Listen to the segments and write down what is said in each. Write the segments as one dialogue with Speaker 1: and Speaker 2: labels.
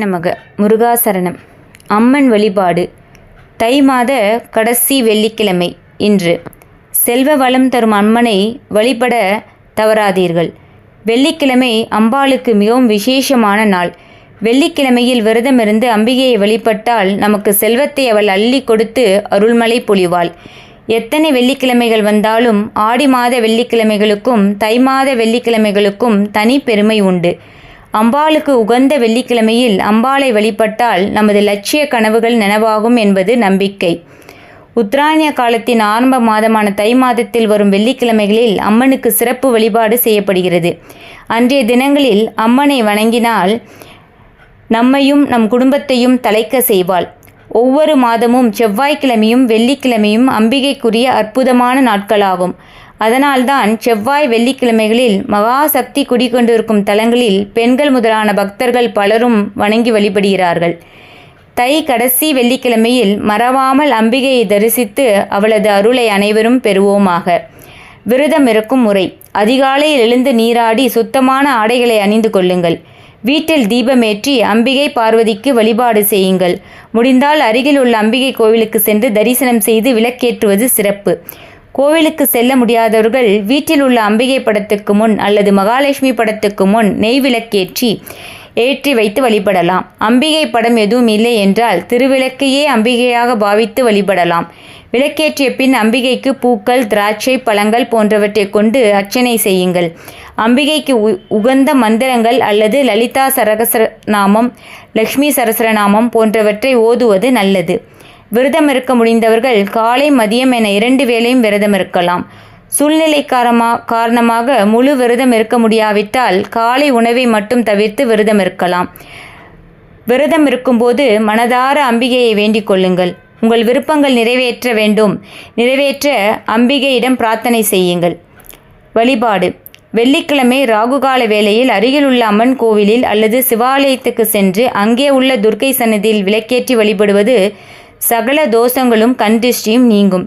Speaker 1: நமக. முருகாசரணம். அம்மன் வழிபாடு. தை மாத கடைசி வெள்ளிக்கிழமை இன்று. செல்வ வளம் தரும் அம்மனை வழிபட தவறாதீர்கள். வெள்ளிக்கிழமை அம்பாளுக்கு மிகவும் விசேஷமான நாள். வெள்ளிக்கிழமையில் விரதமிருந்து அம்பிகையை வழிபட்டால் நமக்கு செல்வத்தை அவள் அள்ளி கொடுத்து அருள்மலை பொழிவாள். எத்தனை வெள்ளிக்கிழமைகள் வந்தாலும் ஆடி மாத வெள்ளிக்கிழமைகளுக்கும் தை மாத வெள்ளிக்கிழமைகளுக்கும் தனி பெருமை உண்டு. அம்பாளுக்கு உகந்த வெள்ளிக்கிழமையில் அம்பாளை வழிபட்டால் நமது லட்சிய கனவுகள் நனவாகும் என்பது நம்பிக்கை. உத்தராயண காலத்தின் ஆரம்ப மாதமான தை மாதத்தில் வரும் வெள்ளிக்கிழமைகளில் அம்மனுக்கு சிறப்பு வழிபாடு செய்யப்படுகிறது. அன்றைய தினங்களில் அம்மனை வணங்கினால் நம்மையும் நம் குடும்பத்தையும் தலைக்க செய்வாள். ஒவ்வொரு மாதமும் செவ்வாய்க்கிழமையும் வெள்ளிக்கிழமையும் அம்பிகைக்குரிய அற்புதமான நாட்களாகும். அதனால்தான் செவ்வாய் வெள்ளிக்கிழமைகளில் மகாசக்தி குடிகொண்டிருக்கும் தலங்களில் பெண்கள் முதலான பக்தர்கள் பலரும் வணங்கி வழிபடுகிறார்கள். தை கடைசி வெள்ளிக்கிழமையில் மறவாமல் அம்பிகையை தரிசித்து அவளது அருளை அனைவரும் பெறுவோமாக. விரதம் இருக்கும் முறை. அதிகாலையில் எழுந்து நீராடி சுத்தமான ஆடைகளை அணிந்து கொள்ளுங்கள். வீட்டில் தீபமேற்றி அம்பிகை பார்வதிக்கு வழிபாடு செய்யுங்கள். முடிந்தால் அருகில் உள்ள அம்பிகை கோவிலுக்கு சென்று தரிசனம் செய்து விளக்கேற்றுவது சிறப்பு. கோவிலுக்கு செல்ல முடியாதவர்கள் வீட்டில் உள்ள அம்பிகை படத்துக்கு முன் அல்லது மகாலட்சுமி படத்துக்கு முன் நெய் விளக்கேற்றி ஏற்றி வைத்து வழிபடலாம். அம்பிகை படம் எதுவும் இல்லை என்றால் திருவிளக்கையே அம்பிகையாக பாவித்து வழிபடலாம். விளக்கேற்றிய பின் அம்பிகைக்கு பூக்கள் திராட்சை பழங்கள் போன்றவற்றை கொண்டு அர்ச்சனை செய்யுங்கள். அம்பிகைக்கு உ உகந்த மந்திரங்கள் அல்லது லலிதா சரகசரநாமம் லக்ஷ்மி சரசரநாமம் போன்றவற்றை ஓதுவது நல்லது. விரதம் இருக்க முடிந்தவர்கள் காலை மதியம் என இரண்டு வேளையும் விரதம் இருக்கலாம் சூழ்நிலை காரமா காரணமாக முழு விரதம் இருக்க முடியாவிட்டால் காலை உணவை மட்டும் தவிர்த்து விரதம் இருக்கலாம் விரதம் இருக்கும்போது மனதார அம்பிகையை வேண்டிக் கொள்ளுங்கள். உங்கள் விருப்பங்கள் நிறைவேற்ற வேண்டும். நிறைவேற்ற அம்பிகையிடம் பிரார்த்தனை செய்யுங்கள். வழிபாடு. வெள்ளிக்கிழமை ராகுகால வேளையில் அருகிலுள்ள அம்மன் கோவிலில் அல்லது சிவாலயத்துக்கு சென்று அங்கே உள்ள துர்க்கை சன்னதியில் விளக்கேற்றி வழிபடுவது சகல தோஷங்களும் கண்திஷ்டியும் நீங்கும்.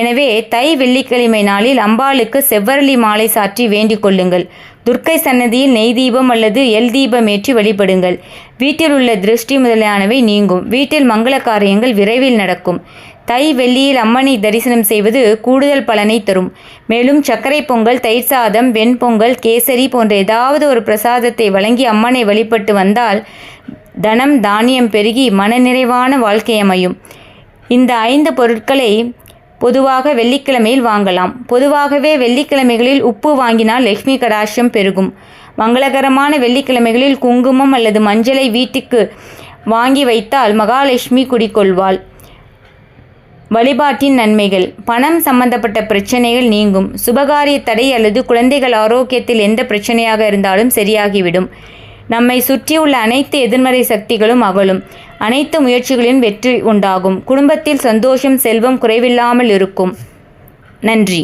Speaker 1: எனவே தை வெள்ளிக்கிழமை நாளில் அம்பாளுக்கு செவ்வரளி மாலை சாற்றி வேண்டிக் கொள்ளுங்கள். துர்க்கை சன்னதியில் நெய் தீபம் அல்லது எல் தீபம் ஏற்றி வழிபடுங்கள். வீட்டில் உள்ள திருஷ்டி முதலானவை நீங்கும். வீட்டில் மங்கள காரியங்கள் விரைவில் நடக்கும். தை வெள்ளியில் அம்மனை தரிசனம் செய்வது கூடுதல் பலனை தரும். மேலும் சர்க்கரை பொங்கல் தயிர் சாதம் வெண்பொங்கல் கேசரி போன்ற ஏதாவது ஒரு பிரசாதத்தை வழங்கி அம்மனை வழிபட்டு வந்தால் தனம் தானியம் பெருகி மனநிறைவான வாழ்க்கை அமையும். இந்த ஐந்து பொருட்களை பொதுவாக வெள்ளிக்கிழமையில் வாங்கலாம். பொதுவாகவே வெள்ளிக்கிழமைகளில் உப்பு வாங்கினால் லக்ஷ்மி கடாட்சம் பெருகும். மங்களகரமான வெள்ளிக்கிழமைகளில் குங்குமம் அல்லது மஞ்சளை வீட்டுக்கு வாங்கி வைத்தால் மகாலட்சுமி குடிக்கொள்வாள் வழிபாட்டின் நன்மைகள். பணம் சம்பந்தப்பட்ட பிரச்சனைகள் நீங்கும். சுபகாரிய தடை அல்லது குழந்தைகள் ஆரோக்கியத்தில் எந்த பிரச்சனையாக இருந்தாலும் சரியாகிவிடும். நம்மை சுற்றியுள்ள அனைத்து எதிர்மறை சக்திகளும் அகலும். அனைத்து முயற்சிகளின் வெற்றி உண்டாகும். குடும்பத்தில் சந்தோஷம் செல்வம் குறைவில்லாமல் இருக்கும். நன்றி.